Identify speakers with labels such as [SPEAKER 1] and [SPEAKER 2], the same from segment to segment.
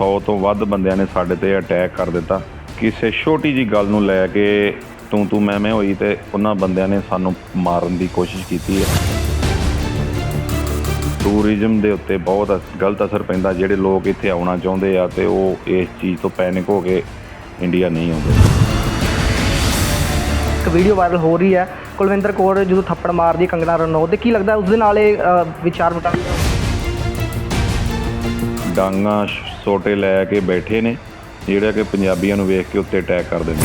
[SPEAKER 1] 100 ਤੋਂ ਵੱਧ ਬੰਦਿਆਂ ਨੇ ਸਾਡੇ ਤੇ ਅਟੈਕ ਕਰ ਦਿੱਤਾ। ਕਿਸੇ ਛੋਟੀ ਜੀ ਗੱਲ ਨੂੰ ਲੈ ਕੇ ਤੂੰ ਤੂੰ ਮੈਂ ਮੈਂ ਹੋਈ ਤੇ ਉਹਨਾਂ ਬੰਦਿਆਂ ਨੇ ਸਾਨੂੰ ਮਾਰਨ ਦੀ ਕੋਸ਼ਿਸ਼ ਕੀਤੀ ਹੈ। ਟੂਰਿਜ਼ਮ ਦੇ ਉੱਤੇ ਬਹੁਤ ਗਲਤ ਅਸਰ ਪੈਂਦਾ। ਜਿਹੜੇ ਲੋਕ ਇੱਥੇ ਆਉਣਾ ਚਾਹੁੰਦੇ ਆ ਤੇ ਉਹ ਇਸ ਚੀਜ਼ ਤੋਂ ਪੈਨਿਕ ਹੋ ਕੇ ਇੰਡੀਆ ਨਹੀਂ ਆਉਂਦੇ।
[SPEAKER 2] ਇੱਕ ਵੀਡੀਓ ਵਾਇਰਲ ਹੋ ਰਹੀ ਹੈ। ਕੁਲਵਿੰਦਰ ਕੌਰ ਜਦੋਂ ਥੱਪੜ ਮਾਰਦੀ ਹੈ ਕੰਗਨਾ ਰਣੌਤ ਤੇ ਕੀ ਲੱਗਦਾ ਉਸ ਦੇ ਨਾਲ ਇਹ ਵਿਚਾਰ ਵਟਾਂਦਰਾ
[SPEAKER 1] ਡਾਂਗਾ ਸੋਟੇ ਲੈ ਕੇ ਬੈਠੇ ਨੇ, ਜਿਹੜਾ ਕਿ ਪੰਜਾਬੀਆਂ ਨੂੰ ਵੇਖ ਕੇ ਉੱਤੇ ਅਟੈਕ ਕਰਦੇ ਨੇ।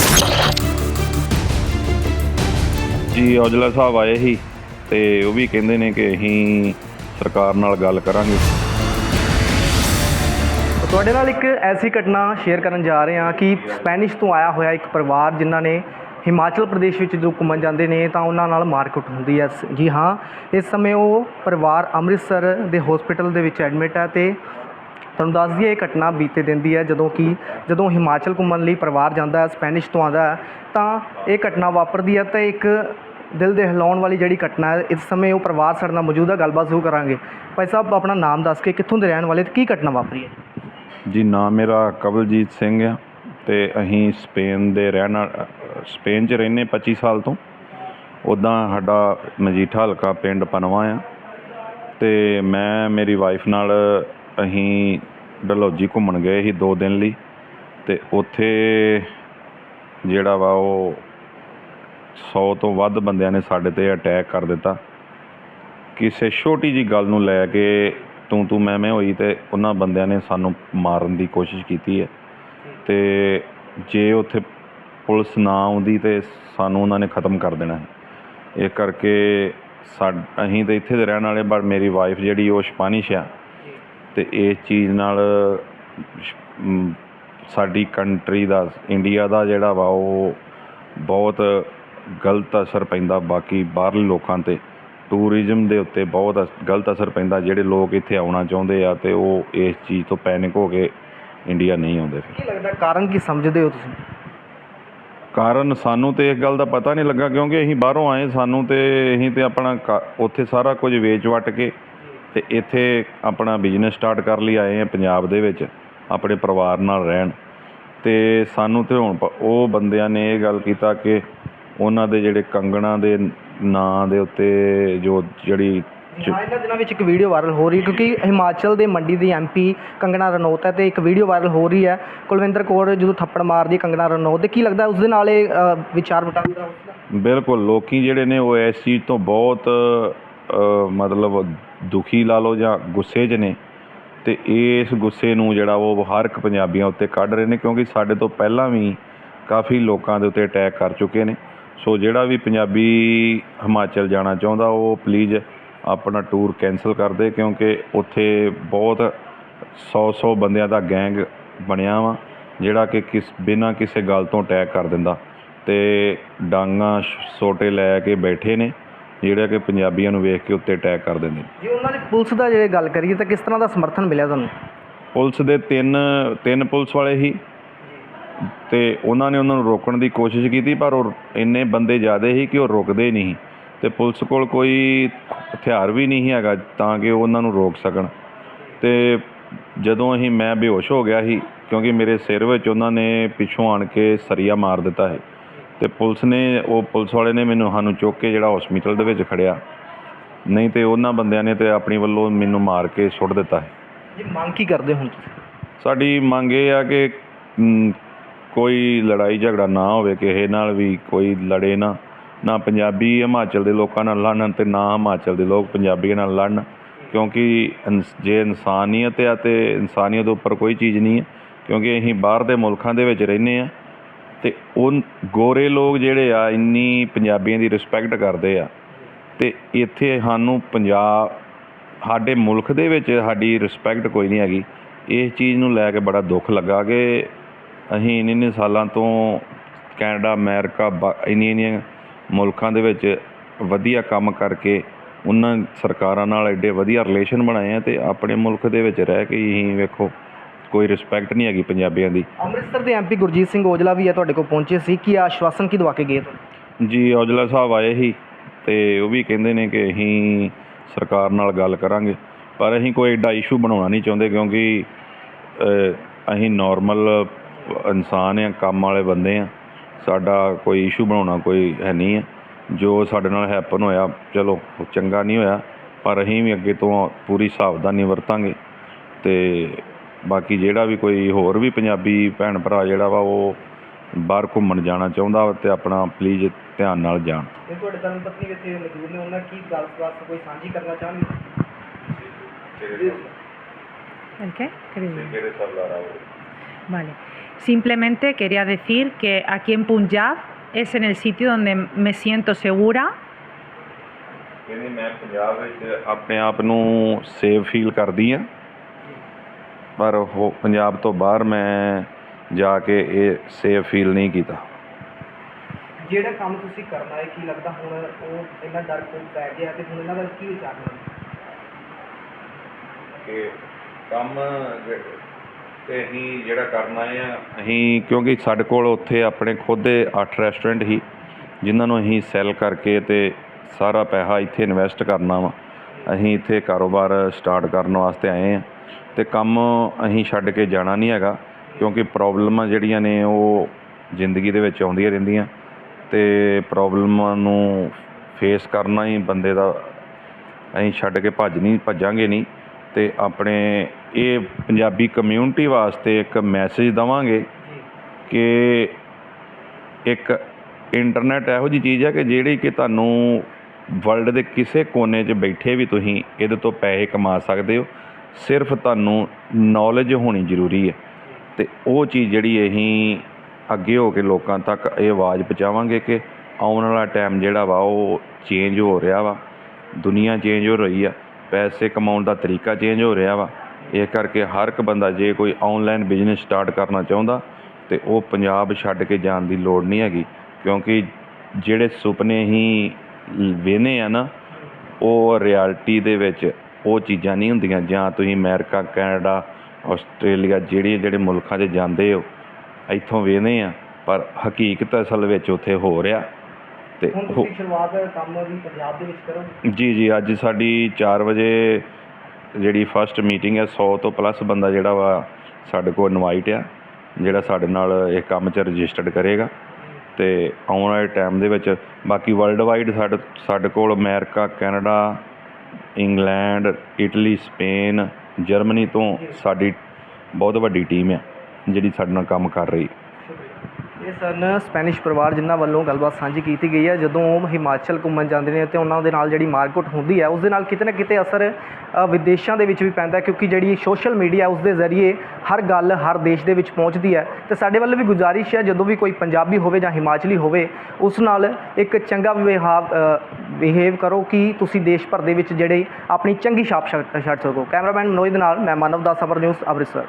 [SPEAKER 1] ਜੀ, ਔਜਲਾ ਸਾਹਿਬ ਆਏ ਸੀ ਤੇ ਉਹ ਵੀ ਕਹਿੰਦੇ ਨੇ ਕਿ ਅਸੀਂ ਸਰਕਾਰ ਨਾਲ ਗੱਲ ਕਰਾਂਗੇ।
[SPEAKER 2] ਤੁਹਾਡੇ ਨਾਲ ਇੱਕ ਐਸੀ ਘਟਨਾ ਸ਼ੇਅਰ ਕਰਨ ਜਾ ਰਹੇ ਹਾਂ ਕਿ ਸਪੈਨਿਸ਼ ਤੋਂ ਆਇਆ ਹੋਇਆ ਇੱਕ ਪਰਿਵਾਰ ਜਿਨ੍ਹਾਂ ਨੇ ਹਿਮਾਚਲ ਪ੍ਰਦੇਸ਼ ਵਿੱਚ ਜਦੋਂ ਘੁੰਮਣ ਜਾਂਦੇ ਨੇ ਤਾਂ ਉਹਨਾਂ ਨਾਲ ਮਾਰਕੁੱਟ ਹੁੰਦੀ ਹੈ। ਜੀ ਹਾਂ, ਇਸ ਸਮੇਂ ਉਹ ਪਰਿਵਾਰ ਅੰਮ੍ਰਿਤਸਰ ਦੇ ਹਸਪੀਟਲ ਦੇ ਵਿੱਚ ਐਡਮਿਟ ਹੈ ਤੇ ਤੁਹਾਨੂੰ ਦੱਸ ਦਈਏ, ਇਹ ਘਟਨਾ ਬੀਤੇ ਦਿਨ ਦੀ ਹੈ, ਜਦੋਂ ਕਿ ਜਦੋਂ ਹਿਮਾਚਲ ਘੁੰਮਣ ਲਈ ਪਰਿਵਾਰ ਜਾਂਦਾ ਹੈ, ਸਪੈਨਿਸ਼ ਤੋਂ ਆਉਂਦਾ ਹੈ, ਤਾਂ ਇਹ ਘਟਨਾ ਵਾਪਰਦੀ ਹੈ ਤਾਂ ਇੱਕ ਦਿਲ ਦੇ ਹਿਲਾਉਣ ਵਾਲੀ ਜਿਹੜੀ ਘਟਨਾ ਹੈ, ਇਸ ਸਮੇਂ ਉਹ ਪਰਿਵਾਰ ਸਾਡੇ ਨਾਲ ਮੌਜੂਦ ਹੈ, ਗੱਲਬਾਤ ਜ਼ਰੂਰ ਕਰਾਂਗੇ। ਭਾਈ ਸਾਹਿਬ, ਆਪਣਾ ਨਾਮ ਦੱਸ ਕੇ ਕਿੱਥੋਂ ਦੇ ਰਹਿਣ ਵਾਲੇ ਤੇ ਕੀ ਘਟਨਾ ਵਾਪਰੀ ਹੈ?
[SPEAKER 1] ਜੀ, ਨਾਮ ਮੇਰਾ ਕਵਲਜੀਤ ਸਿੰਘ ਆ ਤੇ ਅਸੀਂ ਸਪੇਨ ਦੇ ਰਹਿਣ ਵਾਲ- ਸਪੇਨ 'ਚ ਰਹਿੰਦੇ 25 ਸਾਲ ਤੋਂ। ਉੱਦਾਂ ਸਾਡਾ ਮਜੀਠਾ ਹਲਕਾ ਪਿੰਡ ਪਨਵਾ ਆ ਤੇ ਮੈਂ, ਮੇਰੀ ਵਾਈਫ ਨਾਲ ਅਸੀਂ ਡਲਹੌਜੀ ਘੁੰਮਣ ਗਏ ਸੀ 2 ਦਿਨ ਲਈ ਅਤੇ ਉੱਥੇ ਜਿਹੜਾ ਵਾ ਉਹ ਸੌ ਤੋਂ ਵੱਧ ਬੰਦਿਆਂ ਨੇ ਸਾਡੇ ਤੇ ਅਟੈਕ ਕਰ ਦਿੱਤਾ। ਕਿਸੇ ਛੋਟੀ ਜਿਹੀ ਗੱਲ ਨੂੰ ਲੈ ਕੇ ਤੂੰ ਤੂੰ ਮੈਂ ਮੈਂ ਹੋਈ ਤੇ ਉਹਨਾਂ ਬੰਦਿਆਂ ਨੇ ਸਾਨੂੰ ਮਾਰਨ ਦੀ ਕੋਸ਼ਿਸ਼ ਕੀਤੀ ਹੈ। ਅਤੇ ਜੇ ਉੱਥੇ ਪੁਲਿਸ ਨਾ ਆਉਂਦੀ ਤੇ ਸਾਨੂੰ ਉਹਨਾਂ ਨੇ ਖਤਮ ਕਰ ਦੇਣਾ ਹੈ। ਇਹ ਕਰਕੇ ਸਾ, ਅਸੀਂ ਤਾਂ ਇੱਥੇ ਦੇ ਰਹਿਣ ਵਾਲੇ ਪਰ ਮੇਰੀ ਵਾਈਫ ਜਿਹੜੀ ਉਹ ਸਪੈਨਿਸ਼ ਆ ਤੇ ਇਸ ਚੀਜ਼ ਨਾਲ ਸਾਡੀ ਕੰਟਰੀ ਦਾ ਇੰਡੀਆ ਦਾ ਜਿਹੜਾ ਵਾ ਉਹ ਬਹੁਤ ਗਲਤ ਅਸਰ ਪੈਂਦਾ। ਬਾਕੀ ਬਾਹਰਲੇ ਲੋਕਾਂ ਤੇ ਟੂਰਿਜ਼ਮ ਦੇ ਉੱਤੇ ਬਹੁਤ ਗਲਤ ਅਸਰ ਪੈਂਦਾ। ਜਿਹੜੇ ਲੋਕ ਇੱਥੇ ਆਉਣਾ ਚਾਹੁੰਦੇ ਆ ਤੇ ਉਹ ਇਸ ਚੀਜ਼ ਤੋਂ ਪੈਨਿਕ ਹੋ ਕੇ ਇੰਡੀਆ ਨਹੀਂ ਆਉਂਦੇ ਫਿਰ।
[SPEAKER 2] ਕੀ ਲੱਗਦਾ ਕਾਰਨ ਕੀ ਸਮਝਦੇ ਹੋ ਤੁਸੀਂ?
[SPEAKER 1] ਕਾਰਨ ਸਾਨੂੰ ਤੇ ਇਸ ਗੱਲ ਦਾ ਪਤਾ ਨਹੀਂ ਲੱਗਾ ਕਿਉਂਕਿ ਅਸੀਂ ਬਾਹਰੋਂ ਆਏ। ਸਾਨੂੰ ਤੇ ਅਸੀਂ ਤੇ ਆਪਣਾ ਉੱਥੇ ਸਾਰਾ ਕੁਝ ਵੇਚ ਵਟ ਕੇ ਤੇ ਇੱਥੇ ਆਪਣਾ ਬਿਜ਼ਨਸ ਸਟਾਰਟ ਕਰ ਲਈ ਆਏ ਆ ਪੰਜਾਬ ਦੇ ਵਿੱਚ ਆਪਣੇ ਪਰਿਵਾਰ ਨਾਲ ਰਹਿਣ। ਤੇ ਸਾਨੂੰ ਤੇ ਹੁਣ ਉਹ ਬੰਦਿਆਂ ਨੇ ਇਹ ਗੱਲ ਕੀਤਾ ਕਿ ਉਹਨਾਂ ਦੇ ਜਿਹੜੇ ਕੰਗਣਾ ਦੇ ਨਾਂ ਦੇ ਉੱਤੇ ਜੋ ਜਿਹੜੀ
[SPEAKER 2] ਇਹਨਾਂ ਦਿਨਾਂ ਵਿੱਚ ਇੱਕ ਵੀਡੀਓ ਵਾਇਰਲ ਹੋ ਰਹੀ ਹੈ ਕਿਉਂਕਿ ਹਿਮਾਚਲ ਦੇ ਮੰਡੀ ਦੀ ਐਮਪੀ ਕੰਗਣਾ ਰਣੌਤ ਹੈ ਤੇ ਇੱਕ ਵੀਡੀਓ ਵਾਇਰਲ ਹੋ ਰਹੀ ਹੈ। ਕੁਲਵਿੰਦਰ ਕੌਰ ਜਦੋਂ ਥੱਪੜ ਮਾਰਦੀ ਕੰਗਣਾ ਰਣੌਤ ਤੇ ਕੀ ਲੱਗਦਾ ਉਸ ਦੇ ਨਾਲ ਇਹ ਵਿਚਾਰ ਵਟਾਂਦਰਾ
[SPEAKER 1] ਬਿਲਕੁਲ ਲੋਕੀ ਜਿਹੜੇ ਨੇ ਉਹ ਇਸ ਚੀਜ਼ ਤੋਂ ਬਹੁਤ ਮਤਲਬ ਦੁਖੀ ਲਾ ਲਓ ਜਾਂ ਗੁੱਸੇ 'ਚ ਨੇ, ਤੇ ਇਸ ਗੁੱਸੇ ਨੂੰ ਜਿਹੜਾ ਉਹ ਹਰ ਇੱਕ ਪੰਜਾਬੀਆਂ ਉੱਤੇ ਕੱਢ ਰਹੇ ਨੇ, ਕਿਉਂਕਿ ਸਾਡੇ ਤੋਂ ਪਹਿਲਾਂ ਵੀ ਕਾਫੀ ਲੋਕਾਂ ਦੇ ਉੱਤੇ ਅਟੈਕ ਕਰ ਚੁੱਕੇ ਨੇ। ਸੋ ਜਿਹੜਾ ਵੀ ਪੰਜਾਬੀ ਹਿਮਾਚਲ ਜਾਣਾ ਚਾਹੁੰਦਾ, ਉਹ ਪਲੀਜ਼ ਆਪਣਾ ਟੂਰ ਕੈਨਸਲ ਕਰ ਦੇ, ਕਿਉਂਕਿ ਉੱਥੇ ਬਹੁਤ 100-100 ਬੰਦਿਆਂ ਦਾ ਗੈਂਗ ਬਣਿਆ ਵਾ, ਜਿਹੜਾ ਕਿ ਕਿਸ, ਬਿਨਾਂ ਕਿਸੇ ਗੱਲ ਤੋਂ ਅਟੈਕ ਕਰ ਦਿੰਦਾ। ਤੇ ਡਾਂਗਾ ਸੋਟੇ ਲੈ ਕੇ ਬੈਠੇ ਨੇ। ਜਿਹੜੇ ਕਿ ਪੰਜਾਬੀਆਂ ਨੂੰ ਵੇਖ ਕੇ ਉੱਤੇ ਅਟੈਕ ਕਰ ਦਿੰਦੇ ਨੇ।
[SPEAKER 2] ਜੇ ਉਹਨਾਂ ਦੀ ਪੁਲਿਸ ਦਾ ਜਿਹੜੇ ਗੱਲ ਕਰੀਏ ਤਾਂ ਕਿਸ ਤਰ੍ਹਾਂ ਦਾ ਸਮਰਥਨ ਮਿਲਿਆ ਤੁਹਾਨੂੰ?
[SPEAKER 1] ਪੁਲਿਸ ਦੇ ਤਿੰਨ ਤਿੰਨ ਪੁਲਿਸ ਵਾਲੇ ਹੀ। ਤੇ ਉਹਨਾਂ ਨੇ ਉਹਨਾਂ ਨੂੰ ਰੋਕਣ ਦੀ ਕੋਸ਼ਿਸ਼ ਕੀਤੀ ਪਰ ਉਹ ਇੰਨੇ ਬੰਦੇ ਜ਼ਿਆਦੇ ਸੀ ਕਿ ਉਹ ਰੁਕਦੇ ਨਹੀਂ। ਤੇ ਪੁਲਿਸ ਕੋਲ ਕੋਈ ਹਥਿਆਰ ਵੀ ਨਹੀਂ ਹੈਗਾ ਤਾਂ ਕਿ ਉਹ ਉਹਨਾਂ ਨੂੰ ਰੋਕ ਸਕਣ। ਤੇ ਜਦੋਂ ਅਸੀਂ ਮੈਂ ਬੇਹੋਸ਼ ਹੋ ਗਿਆ ਸੀ ਕਿਉਂਕਿ ਮੇਰੇ ਸਿਰ ਵਿੱਚ ਉਹਨਾਂ ਨੇ ਪਿੱਛੋਂ ਆਣ ਕੇ ਸਰੀਆ ਮਾਰ ਦਿੱਤਾ ਹੈ ਤੇ ਪੁਲਿਸ ਨੇ ਉਹ ਪੁਲਿਸ ਵਾਲੇ ਨੇ ਮੈਨੂੰ ਸਾਨੂੰ ਚੁੱਕ ਕੇ ਜਿਹੜਾ ਹਸਪੀਟਲ ਦੇ ਵਿੱਚ ਖੜਿਆ। ਨਹੀਂ ਤੇ ਉਹਨਾਂ ਬੰਦਿਆਂ ਨੇ ਤੇ ਆਪਣੀ ਵੱਲੋਂ ਮੈਨੂੰ ਮਾਰ ਕੇ ਸੁੱਟ ਦਿੱਤਾ ਹੈ।
[SPEAKER 2] ਜੀ ਮੰਗ ਕੀ ਕਰਦੇ ਹੁਣ ਤੁਸੀਂ?
[SPEAKER 1] ਸਾਡੀ ਮੰਗ ਇਹ ਆ ਕਿ ਮ, ਕੋਈ ਲੜਾਈ ਝਗੜਾ ਨਾ ਹੋਵੇ ਕਿਸੇ ਨਾਲ ਵੀ ਕੋਈ ਲੜੇ ਨਾ ਨਾ ਪੰਜਾਬੀ ਹਿਮਾਚਲ ਦੇ ਲੋਕਾਂ ਨਾਲ ਲੜਨ ਤੇ ਨਾ ਹਿਮਾਚਲ ਦੇ ਲੋਕ ਪੰਜਾਬੀਆਂ ਨਾਲ ਲੜਨ। ਕਿਉਂਕਿ ਇਨਸ- ਜੇ ਇਨਸਾਨੀਅਤ ਆ ਤੇ ਇਨਸਾਨੀਅਤ ਉੱਪਰ ਕੋਈ ਚੀਜ਼ ਨਹੀਂ ਹੈ ਕਿਉਂਕਿ ਅਸੀਂ ਬਾਹਰ ਦੇ ਮੁਲਕਾਂ ਦੇ ਵਿੱਚ ਰਹਿੰਦੇ ਆ ਅਤੇ ਉਹ ਗੋਰੇ ਲੋਕ ਜਿਹੜੇ ਆ, ਇੰਨੀ ਪੰਜਾਬੀਆਂ ਦੀ ਰਿਸਪੈਕਟ ਕਰਦੇ ਆ ਅਤੇ ਇੱਥੇ ਸਾਨੂੰ ਪੰਜਾਬ, ਸਾਡੇ ਮੁਲਕ ਦੇ ਵਿੱਚ ਸਾਡੀ ਰਿਸਪੈਕਟ ਕੋਈ ਨਹੀਂ ਹੈਗੀ। ਇਸ ਚੀਜ਼ ਨੂੰ ਲੈ ਕੇ ਬੜਾ ਦੁੱਖ ਲੱਗਾ ਕਿ ਅਸੀਂ ਇੰਨੇ ਇੰਨੇ ਸਾਲਾਂ ਤੋਂ ਕੈਨੇਡਾ, ਅਮਰੀਕਾ, ਬਾ- ਇੰਨੀਆਂ ਇੰਨੀਆਂ ਮੁਲਕਾਂ ਦੇ ਵਿੱਚ ਵਧੀਆ ਕੰਮ ਕਰਕੇ ਉਹਨਾਂ ਸਰਕਾਰਾਂ ਨਾਲ ਐਡੇ ਵਧੀਆ ਰਿਲੇਸ਼ਨ ਬਣਾਏ ਆ ਤੇ ਆਪਣੇ ਮੁਲਕ ਦੇ ਵਿੱਚ ਰਹਿ ਕੇ ਹੀ ਅਸੀਂ ਵੇਖੋ। ਕੋਈ ਰਿਸਪੈਕਟ ਨਹੀਂ ਹੈਗੀ ਪੰਜਾਬੀਆਂ ਦੀ।
[SPEAKER 2] ਅੰਮ੍ਰਿਤਸਰ ਦੇ ਐਮਪੀ ਗੁਰਜੀਤ ਸਿੰਘ ਔਜਲਾ ਵੀ ਹੈ ਤੁਹਾਡੇ ਕੋਲ ਪਹੁੰਚੇ ਸੀ। ਕੀ ਆਸ਼ਵਾਸਨ ਕੀ ਦਵਾ ਕੇ ਗਏ
[SPEAKER 1] ਜੀ ਔਜਲਾ ਸਾਹਿਬ ਆਏ ਸੀ ਤੇ ਉਹ ਵੀ ਕਹਿੰਦੇ ਨੇ ਕਿ ਅਸੀਂ ਸਰਕਾਰ ਨਾਲ ਗੱਲ ਕਰਾਂਗੇ। ਪਰ ਅਸੀਂ ਕੋਈ ਐਡਾ ਇਸ਼ੂ ਬਣਾਉਣਾ ਨਹੀਂ ਚਾਹੁੰਦੇ ਕਿਉਂਕਿ ਅਸੀਂ ਨਾਰਮਲ ਇਨਸਾਨ ਆ ਕੰਮ ਵਾਲੇ ਬੰਦੇ ਆ ਸਾਡਾ ਕੋਈ ਇਸ਼ੂ ਬਣਾਉਣਾ ਕੋਈ ਹੈ ਨਹੀਂ ਹੈ। ਜੋ ਸਾਡੇ ਨਾਲ ਹੈਪਨ ਹੋਇਆ ਚਲੋ ਚੰਗਾ ਨਹੀਂ ਹੋਇਆ ਪਰ ਅਸੀਂ ਵੀ ਅੱਗੇ ਤੋਂ ਪੂਰੀ ਸਾਵਧਾਨੀ ਵਰਤਾਂਗੇ ਤੇ ਬਾਕੀ ਜਿਹੜਾ ਵੀ ਕੋਈ ਹੋਰ ਵੀ ਪੰਜਾਬੀ ਭੈਣ ਭਰਾ ਜਿਹੜਾ ਵਾ ਉਹ ਬਾਹਰ ਘੁੰਮਣ ਜਾਣਾ ਚਾਹੁੰਦਾ ਤੇ ਆਪਣਾ ਪਲੀਜ਼ ਧਿਆਨ ਨਾਲ ਜਾਣ
[SPEAKER 2] ਇਹ ਤੁਹਾਡੇ ਧਰਮ ਪਤਨੀ ਇੱਥੇ ਮੌਜੂਦ ਨੇ ਉਹਨਾਂ ਕੀ ਗੱਲ ਬਾਤ ਕੋਈ ਸਾਂਝੀ ਕਰਨਾ ਚਾਹੁੰਦੇ
[SPEAKER 3] ¿El qué? ¿Qué digo? Vale. Simplemente quería decir que aquí en Punjab es en el sitio donde me siento segura.
[SPEAKER 1] ਕਹਿੰਦੀ ਮੈਂ ਪੰਜਾਬ ਵਿੱਚ ਆਪਣੇ ਆਪ ਨੂੰ ਸੇਫ ਫੀਲ ਕਰਦੀ ਆ ਪਰ ਉਹ ਪੰਜਾਬ ਤੋਂ ਬਾਹਰ ਮੈਂ ਜਾ ਕੇ ਇਹ ਸੇਫ ਫੀਲ ਨਹੀਂ ਕੀਤਾ।
[SPEAKER 2] ਜਿਹੜਾ ਕੰਮ ਤੁਸੀਂ ਕਰਨਾ ਹੈ ਕੀ ਲੱਗਦਾ ਹੁਣ ਉਹ ਇੰਨਾ ਡਰ ਕੋਈ ਪੈ ਗਿਆ ਤੇ ਹੁਣ ਇਹਨਾਂ ਦਾ ਕੀ ਵਿਚਾਰ ਨੇ?
[SPEAKER 1] ਕਿ ਕੰਮ ਤੇ ਅਸੀਂ ਜਿਹੜਾ ਕਰਨਾ ਆ ਅਸੀਂ ਕਿਉਂਕਿ ਸਾਡੇ ਕੋਲ ਉੱਥੇ ਆਪਣੇ ਖੁਦ ਦੇ 8 ਰੈਸਟੋਰੈਂਟ ਹੀ ਜਿਨ੍ਹਾਂ ਨੂੰ ਅਸੀਂ ਸੈੱਲ ਕਰਕੇ ਤੇ ਸਾਰਾ ਪੈਸਾ ਇੱਥੇ ਇਨਵੈਸਟ ਕਰਨਾ ਵਾ। ਅਸੀਂ ਇੱਥੇ ਕਾਰੋਬਾਰ ਸਟਾਰਟ ਕਰਨ ਵਾਸਤੇ ਆਏ ਆ ਤੇ ਕੰਮ ਅਸੀਂ ਛੱਡ ਕੇ ਜਾਣਾ ਨਹੀਂ ਹੈਗਾ, ਕਿਉਂਕਿ ਪ੍ਰੋਬਲਮਾਂ ਜਿਹੜੀਆਂ ਨੇ ਉਹ ਜ਼ਿੰਦਗੀ ਦੇ ਵਿੱਚ ਆਉਂਦੀਆਂ ਰਹਿੰਦੀਆਂ ਤੇ ਪ੍ਰੋਬਲਮਾਂ ਨੂੰ ਫੇਸ ਕਰਨਾ ਹੀ ਬੰਦੇ ਦਾ ਅਸੀਂ ਛੱਡ ਕੇ ਭੱਜ ਨਹੀਂ, ਭੱਜਾਂਗੇ ਨਹੀਂ ਤੇ ਆਪਣੇ ਇਹ ਪੰਜਾਬੀ ਕਮਿਊਨਿਟੀ ਵਾਸਤੇ ਇੱਕ ਮੈਸੇਜ ਦਵਾਂਗੇ ਕਿ ਇੱਕ ਇੰਟਰਨੈਟ ਇਹੋ ਜੀ ਚੀਜ਼ ਹੈ ਕਿ ਜਿਹੜੀ ਕਿ ਤੁਹਾਨੂੰ ਵਰਲਡ ਦੇ ਕਿਸੇ ਕੋਨੇ 'ਚ ਬੈਠੇ ਵੀ ਤੁਸੀਂ, ਇਹਦੇ ਤੋਂ ਪੈਸੇ ਕਮਾ ਸਕਦੇ ਹੋ ਸਿਰਫ ਤੁਹਾਨੂੰ ਨੌਲੇਜ ਹੋਣੀ ਜ਼ਰੂਰੀ ਹੈ। ਅਤੇ ਉਹ ਚੀਜ਼ ਜਿਹੜੀ ਅਸੀਂ ਅੱਗੇ ਹੋ ਕੇ ਲੋਕਾਂ ਤੱਕ ਇਹ ਆਵਾਜ਼ ਪਹੁੰਚਾਵਾਂਗੇ ਕਿ ਆਉਣ ਵਾਲਾ ਟਾਈਮ ਜਿਹੜਾ ਵਾ, ਉਹ ਚੇਂਜ ਹੋ ਰਿਹਾ ਵਾ। ਦੁਨੀਆ ਚੇਂਜ ਹੋ ਰਹੀ ਆ। ਪੈਸੇ ਕਮਾਉਣ ਦਾ ਤਰੀਕਾ ਚੇਂਜ ਹੋ ਰਿਹਾ ਵਾ। ਇਹ ਕਰਕੇ ਹਰ ਇੱਕ ਬੰਦਾ ਜੇ ਕੋਈ ਆਨਲਾਈਨ ਬਿਜ਼ਨਸ ਸਟਾਰਟ ਕਰਨਾ ਚਾਹੁੰਦਾ, ਤੇ ਉਹ ਪੰਜਾਬ ਛੱਡ ਕੇ ਜਾਣ ਦੀ ਲੋੜ ਨਹੀਂ ਹੈਗੀ। ਕਿਉਂਕਿ ਜਿਹੜੇ ਸੁਪਨੇ ਹੀ ਵੇਨੇ ਆ ਨਾ, ਉਹ ਰਿਐਲਿਟੀ ਦੇ ਵਿੱਚ ਉਹ ਚੀਜ਼ਾਂ ਨਹੀਂ ਹੁੰਦੀਆਂ ਜਾਂ ਤੁਸੀਂ ਅਮਰੀਕਾ ਕੈਨੇਡਾ ਆਸਟ੍ਰੇਲੀਆ ਜਿਹੜੇ ਜਿਹੜੇ ਮੁਲਕਾਂ 'ਚ ਜਾਂਦੇ ਹੋ ਇੱਥੋਂ ਵੇਨੇ ਆ ਪਰ ਹਕੀਕਤ ਅਸਲ ਵਿੱਚ ਉੱਥੇ ਹੋ ਰਿਹਾ ਤੇ
[SPEAKER 2] ਹੁਣ ਤੁਸੀਂ ਸ਼ੁਰੂਆਤ ਕੰਮ ਦੀ ਪੰਜਾਬ ਦੇ ਵਿੱਚ ਕਰੋ
[SPEAKER 1] ਜੀ ਜੀ ਅੱਜ ਸਾਡੀ 4 ਵਜੇ ਜਿਹੜੀ ਫਸਟ ਮੀਟਿੰਗ ਹੈ 100 ਤੋਂ ਪਲੱਸ ਬੰਦਾ ਜਿਹੜਾ ਵਾ ਸਾਡੇ ਕੋਲ ਇਨਵਾਈਟ ਆ ਜਿਹੜਾ ਸਾਡੇ ਨਾਲ ਇਹ ਕੰਮ 'ਚ ਰਜਿਸਟਰਡ ਕਰੇਗਾ ਤੇ ਆਉਣ ਵਾਲੇ ਟਾਈਮ ਦੇ ਵਿੱਚ ਬਾਕੀ ਵਰਲਡ ਵਾਈਡ ਸਾਡੇ ਸਾਡੇ ਕੋਲ America Canada England, Italy, Spain, Germany ਤੋਂ ਸਾਡੀ ਬਹੁਤ ਵੱਡੀ ਟੀਮ ਆ ਜਿਹੜੀ ਸਾਡੇ ਨਾਲ ਕੰਮ ਕਰ ਰਹੀ।
[SPEAKER 2] ਇਹ ਸਨ ਸਪੈਨਿਸ਼ ਪਰਿਵਾਰ ਜਿਨ੍ਹਾਂ ਵੱਲੋਂ ਗੱਲਬਾਤ ਸਾਂਝੀ ਕੀਤੀ ਗਈ ਹੈ। ਜਦੋਂ ਉਹ ਹਿਮਾਚਲ ਘੁੰਮਣ ਜਾਂਦੇ ਨੇ ਤੇ ਉਹਨਾਂ ਦੇ ਨਾਲ ਜਿਹੜੀ ਮਾਰਕੁੱਟ ਹੁੰਦੀ ਹੈ, ਉਸ ਦੇ ਨਾਲ ਕਿਤੇ ਨਾ ਕਿਤੇ ਅਸਰ ਵਿਦੇਸ਼ਾਂ ਦੇ ਵਿੱਚ ਵੀ ਪੈਂਦਾ ਕਿਉਂਕਿ ਜਿਹੜੀ ਸੋਸ਼ਲ ਮੀਡੀਆ ਉਸ ਦੇ ਜ਼ਰੀਏ ਹਰ ਗੱਲ ਹਰ ਦੇਸ਼ ਦੇ ਵਿੱਚ ਪਹੁੰਚਦੀ ਹੈ। ਤੇ ਸਾਡੇ ਵੱਲ ਵੀ ਗੁਜ਼ਾਰਿਸ਼ ਹੈ, ਜਦੋਂ ਵੀ ਕੋਈ ਪੰਜਾਬੀ ਹੋਵੇ ਜਾਂ ਹਿਮਾਚਲੀ ਹੋਵੇ, ਉਸ ਨਾਲ ਇੱਕ ਚੰਗਾ ਵਿਹਾਵ ਬਿਹੇਵ ਕਰੋ ਕਿ ਤੁਸੀਂ ਦੇਸ਼ ਭਰ ਦੇ ਵਿੱਚ ਜਿਹੜੇ ਆਪਣੀ ਚੰਗੀ ਛਾਪ ਛੱਡ ਛੱਡ ਸਕੋ। ਕੈਮਰਾਮੈਨ ਮਨੋਜ ਦੇ ਨਾਲ ਮੈਂ ਮਾਨਵ ਦਾ ਅਮਰ ਨਿਊਜ਼, ਅੰਮ੍ਰਿਤਸਰ।